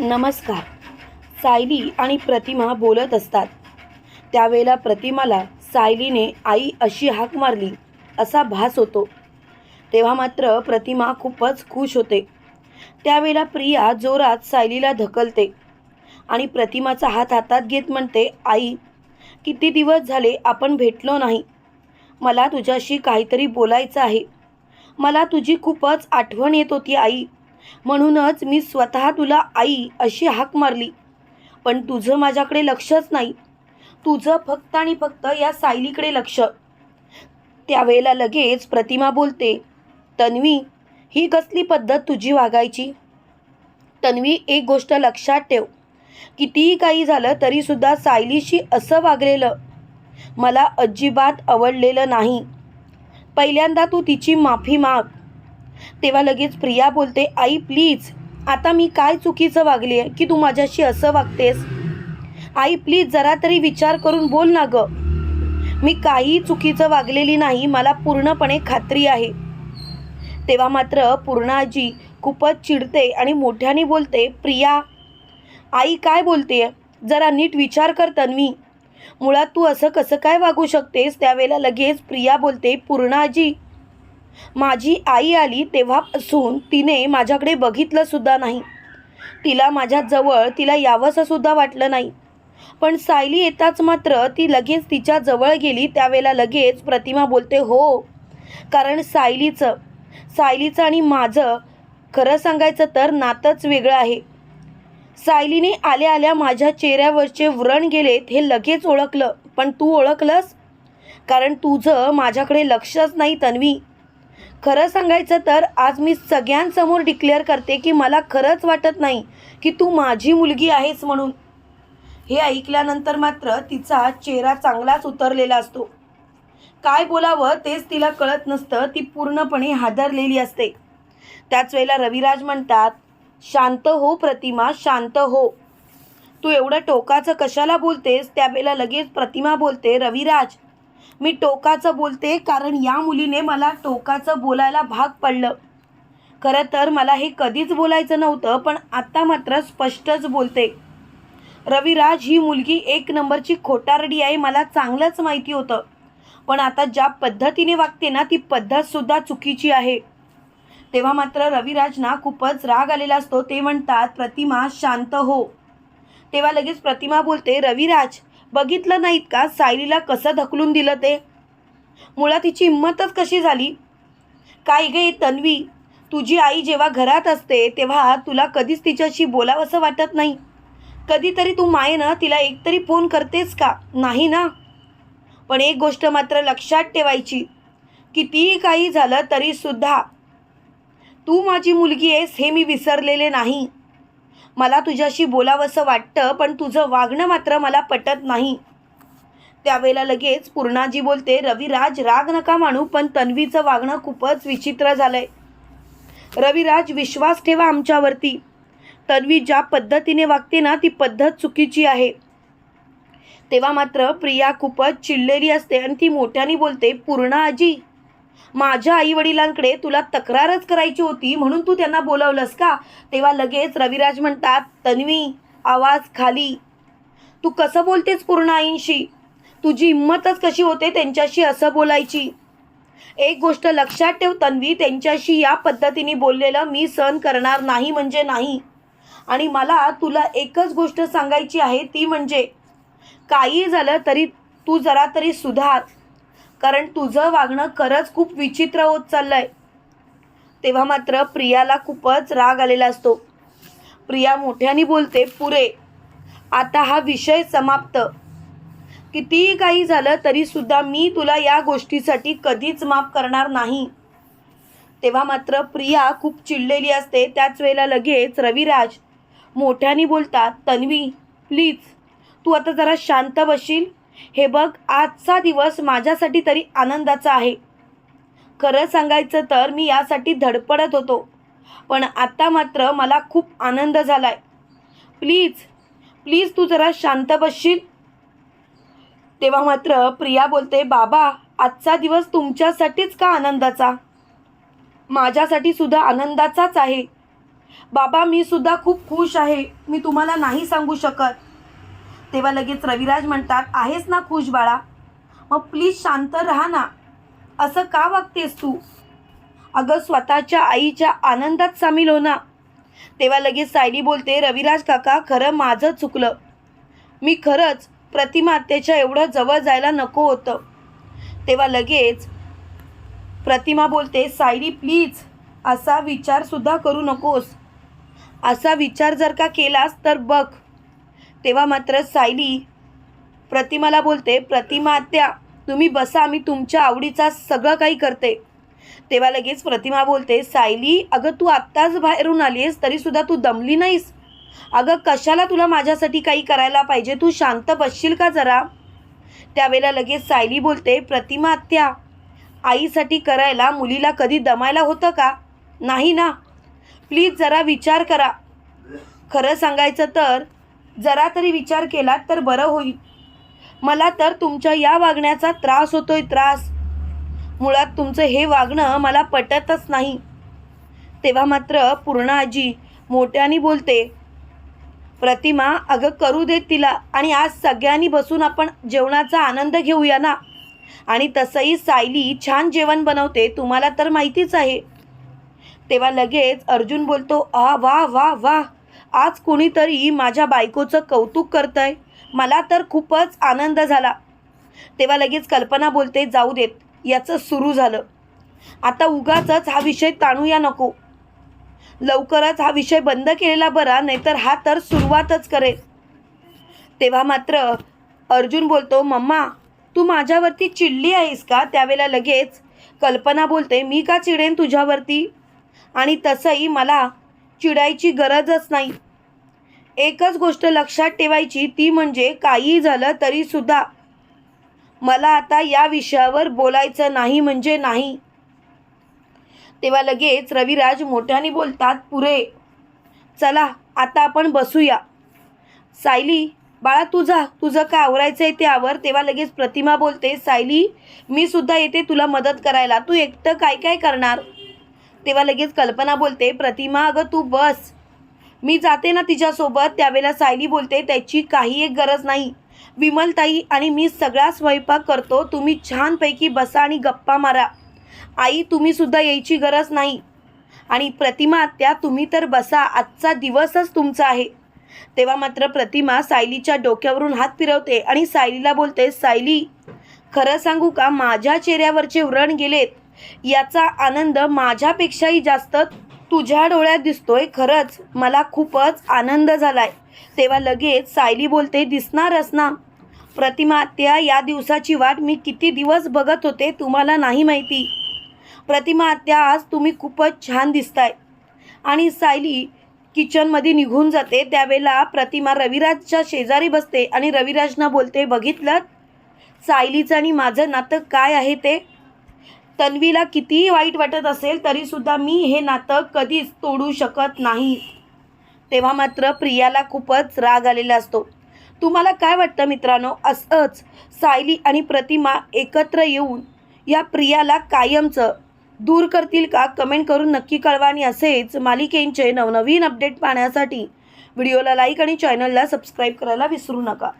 नमस्कार. सायली आणि प्रतिमा बोलत असतात. त्यावेळेला प्रतिमाला सायलीने आई अशी हाक मारली असा भास होतो. तेव्हा मात्र प्रतिमा खूपच खुश होते. त्यावेळेला प्रिया जोरात सायलीला ढकलते आणि प्रतिमाचा हात हातात घेत म्हणते आई किती दिवस झाले आपण भेटलो नाही. मला तुझ्याशी काहीतरी बोलायचं आहे. मला तुझी खूपच आठवण येत होती आई. म्हणूनच मी स्वतः तुला आई अशी हाक मारली. पण तुझं माझ्याकडे लक्षच नाही. तुझं फक्त आणि फक्त या सायलीकडे लक्ष. त्यावेळेला लगेच प्रतिमा बोलते तन्वी ही कसली पद्धत तुझी वागायची? तन्वी एक गोष्ट लक्षात ठेव. कितीही काही झालं तरीसुद्धा सायलीशी असं वागलेलं मला अजिबात आवडलेलं नाही. पहिल्यांदा तू तिची माफी माग. तेव्हा लगेच प्रिया बोलते आई प्लीज आता मी काय चुकीचं वागली आहे की तू माझ्याशी असं वागतेस? आई प्लीज जरा तरी विचार करून बोल ना ग. मी काही चुकीचं वागलेली नाही मला पूर्णपणे खात्री आहे. तेव्हा मात्र पूर्णाजी खूपच चिडते आणि मोठ्याने बोलते प्रिया आई काय बोलते जरा नीट विचार कर तन्वी. मुळात तू असं कसं काय वागू शकतेस? त्यावेळेला लगेच प्रिया बोलते पूर्णाजी माझी आई आली तेव्हापासून तिने माझ्याकडे बघितलंसुद्धा नाही. तिला माझ्याजवळ तिला यावंसंसुद्धा वाटलं नाही. पण सायली येताच मात्र ती लगेच तिच्या जवळ गेली त्यावेळेला लगेच प्रतिमा बोलते हो. कारण सायलीचं सायलीचं आणि माझं खरं सांगायचं तर नातंच वेगळं आहे. सायलीने आल्या आल्या माझ्या चेहऱ्यावरचे व्रण गेलेत हे लगेच ओळखलं. पण तू ओळखलंस? कारण तुझं माझ्याकडे लक्षच नाही तन्वी. खरं सांगायचं तर आज मी सगळ्यांसमोर डिक्लेअर करते की मला खरंच वाटत नाही की तू माझी मुलगी आहेस म्हणून. हे ऐकल्यानंतर मात्र तिचा चेहरा चांगलाच उतरलेला असतो. काय बोलावं तेच तिला कळत नसतं ती पूर्णपणे हादरलेली असते. त्याच वेळेला रविराज म्हणतात शांत हो प्रतिमा शांत हो. तू एवढं टोकाचं कशाला बोलतेस? त्यावेळेला लगेच प्रतिमा बोलते रविराज मी टोकाचं बोलते कारण या मुलीने मला टोकाचं बोलायला भाग पडलं. खरं तर मला हे कधीच बोलायचं नव्हतं पण आत्ता मात्र स्पष्टच बोलते. रविराज ही मुलगी एक नंबरची खोटारडी आहे मला चांगलंच माहिती होतं. पण आता ज्या पद्धतीने वागते ना ती पद्धतसुद्धा चुकीची आहे. तेव्हा मात्र रविराजना खूपच राग आलेला असतो. ते म्हणतात प्रतिमा शांत हो. तेव्हा लगेच प्रतिमा बोलते रविराज बघितलं नाहीत का? सायलीला कसं ढकलून दिलं ते? मुळात तिची हिंमतच कशी झाली? काय गे तन्वी? तुझी आई जेव्हा घरात असते तेव्हा तुला कधीच तिच्याशी बोलावंसं वाटत नाही. कधीतरी तू मायेनं तिला एकतरी फोन करतेस का? नाही ना? पण एक गोष्ट मात्र लक्षात ठेवायची. कितीही काही झालं तरीसुद्धा तू माझी मुलगी आहेस हे मी विसरलेले नाही. मला तुझ्याशी बोलावंसं वाटतं पण तुझं वागणं मात्र मला पटत नाही. त्यावेळेला लगेच पूर्णाजी बोलते रविराज राग नका मानू पण तन्वीचं वागणं खूपच विचित्र झालंय. रविराज विश्वास ठेवा आमच्यावरती. तन्वी ज्या पद्धतीने वागते ना ती पद्धत चुकीची आहे. तेव्हा मात्र प्रिया खूपच चिडलेली असते आणि ती मोठ्याने बोलते पूर्णा आजी माझ्या आई वडिलांकडे तुला तक्रारच करायची होती म्हणून तू त्यांना बोलवलंस का? तेव्हा लगेच रविराज म्हणतात तन्वी आवाज खाली. तू कसं बोलतेस पूर्ण आईंशी? तुझी हिंमतच कशी होते त्यांच्याशी असं बोलायची? एक गोष्ट लक्षात ठेव तन्वी त्यांच्याशी या पद्धतीने बोललेलं मी सहन करणार नाही म्हणजे नाही. आणि मला तुला एकच गोष्ट सांगायची आहे ती म्हणजे काही झालं तरी तू जरा तरी सुधार. कारण तुझं वागणं खरंच खूप विचित्र होत चाललंय. तेव्हा मात्र प्रियाला खूपच राग आलेला असतो. प्रिया मोठ्याने बोलते पुरे आता हा विषय समाप्त. कितीही काही झालं तरीसुद्धा मी तुला या गोष्टीसाठी कधीच माफ करणार नाही. तेव्हा मात्र प्रिया खूप चिडलेली असते. त्याच वेळेला लगेच रविराज मोठ्याने बोलतात तन्वी प्लीज तू आता जरा शांत बसशील हे बघ आजचा दिवस माझ्यासाठी तरी आनंदाचा आहे. खरं सांगायचं तर मी यासाठी धडपडत होतो. पण आत्ता मात्र मला खूप आनंद झालाय. प्लीज प्लीज तू जरा शांत बसशील? तेव्हा मात्र प्रिया बोलते बाबा आजचा दिवस तुमच्यासाठीच का आनंदाचा? माझ्यासाठी सुद्धा आनंदाचाच आहे. बाबा मी सुद्धा खूप खुश आहे. मी तुम्हाला नाही सांगू शकत. तेव्हा लगेच रविराज म्हणतात आहेस ना खुश बाळा? मग प्लीज शांत राहा ना. असं का वागतेस तू? अगं स्वतःच्या आईच्या आनंदात सामील हो ना. तेव्हा लगेच सायली बोलते रविराज काका खरं माझं चुकलं. मी खरंच प्रतिमा त्याच्या एवढं जवळ जायला नको होतं. तेव्हा लगेच प्रतिमा बोलते सायली प्लीज असा विचारसुद्धा करू नकोस. असा विचार जर का केलास तर बघ. तेव्हा मात्र सायली प्रतिमाला बोलते प्रतिमा आत्या तुम्ही बसा मी तुमच्या आवडीचा सगळं काही करते. तेव्हा लगेच प्रतिमा बोलते सायली अगं तू आत्ताच बाहेरून आली आहेस तरीसुद्धा तू दमली नाहीस. अगं कशाला तुला माझ्यासाठी काही करायला पाहिजे? तू शांत बसशील का जरा? त्यावेळेला लगेच सायली बोलते प्रतिमा आत्या आईसाठी करायला मुलीला कधी दमायला होतं का? नाही ना. प्लीज जरा विचार करा. खरं सांगायचं तर जरा तरी विचार केलात तर बरं होईल. मला तर तुमच्या या वागण्याचा त्रास होतोय त्रास. मुळात तुमचं हे वागणं मला पटतच नाही. तेव्हा मात्र पूर्ण आजी मोठ्याने बोलते प्रतिमा अगं करू देत तिला आणि आज सगळ्यांनी बसून आपण जेवणाचा आनंद घेऊया ना. आणि तसंही सायली छान जेवण बनवते तुम्हाला तर माहितीच आहे. तेव्हा लगेच अर्जुन बोलतो आ वा वा वा आज कुणीतरी माझ्या बायकोचं कौतुक करतंय. मला तर खूपच आनंद झाला. तेव्हा लगेच कल्पना बोलते जाऊ देत याचं सुरू झालं. आता उगाचच हा विषय ताणूया नको. लवकरच हा विषय बंद केलेला बरा नाहीतर हा तर सुरुवातच करेल. तेव्हा मात्र अर्जुन बोलतो मम्मा तू माझ्यावरती चिडली आहेस का? त्यावेळेला लगेच कल्पना बोलते मी का चिडेन तुझ्यावरती? आणि तसंही मला चिडायची गरजच नाही. एकच गोष्ट लक्षात ठेवायची ती म्हणजे काही झालं तरीसुद्धा मला आता या विषयावर बोलायचं नाही म्हणजे नाही. तेव्हा लगेच रविराज मोठ्याने बोलतात पुरे चला आता आपण बसूया. सायली बाळा तुझा तुझं काय आवरायचं आहे ते आवर तेव्हा लगेच प्रतिमा बोलते सायली मी सुद्धा येते तुला मदत करायला. तू एकटं काय काय करणार? तेव्हा लगेच कल्पना बोलते प्रतिमा अगं तू बस. मी जाते ना तिच्यासोबत. त्यावेळेला सायली बोलते त्याची काही एक गरज नाही. विमलताई आणि मी सगळा स्वयंपाक करतो. तुम्ही छानपैकी बसा आणि गप्पा मारा. आई तुम्ही सुद्धा यायची गरज नाही. आणि प्रतिमा त्या तुम्ही तर बसा. आजचा दिवसच तुमचा आहे. तेव्हा मात्र प्रतिमा सायलीच्या डोक्यावरून हात फिरवते आणि सायलीला बोलते सायली खरं सांगू का? माझ्या चेहऱ्यावरचे व्रण गेलेत. याचा आनंद माझ्यापेक्षाही जास्त तुझ्या डोळ्यात दिसतोय खरंच मला खूपच आनंद झालाय. तेव्हा लगेच सायली बोलते दिसणारच ना. प्रतिमा आत्या या दिवसाची वाट मी किती दिवस बघत होते तुम्हाला नाही माहिती. प्रतिमा आत्या आज तुम्ही खूपच छान दिसताय. आणि सायली किचनमध्ये निघून जाते. त्यावेळेला प्रतिमा रविराजच्या शेजारी बसते आणि रविराजना बोलते बघितलं? सायलीचं आणि माझं नातं काय आहे ते? तन्वीला कितीही वाईट वाटत असेल तरीसुद्धा मी हे नातं कधीच तोडू शकत नाही. तेव्हा मात्र प्रियाला खूपच राग आलेला असतो. तुम्हाला काय वाटतं मित्रांनो? असंच सायली आणि प्रतिमा एकत्र येऊन या प्रियाला कायमचं दूर करतील का? कमेंट करून नक्की कळवा. आणि असेच मालिकेंचे नवनवीन अपडेट पाहण्यासाठी व्हिडिओला लाईक आणि चॅनलला सबस्क्राईब करायला विसरू नका.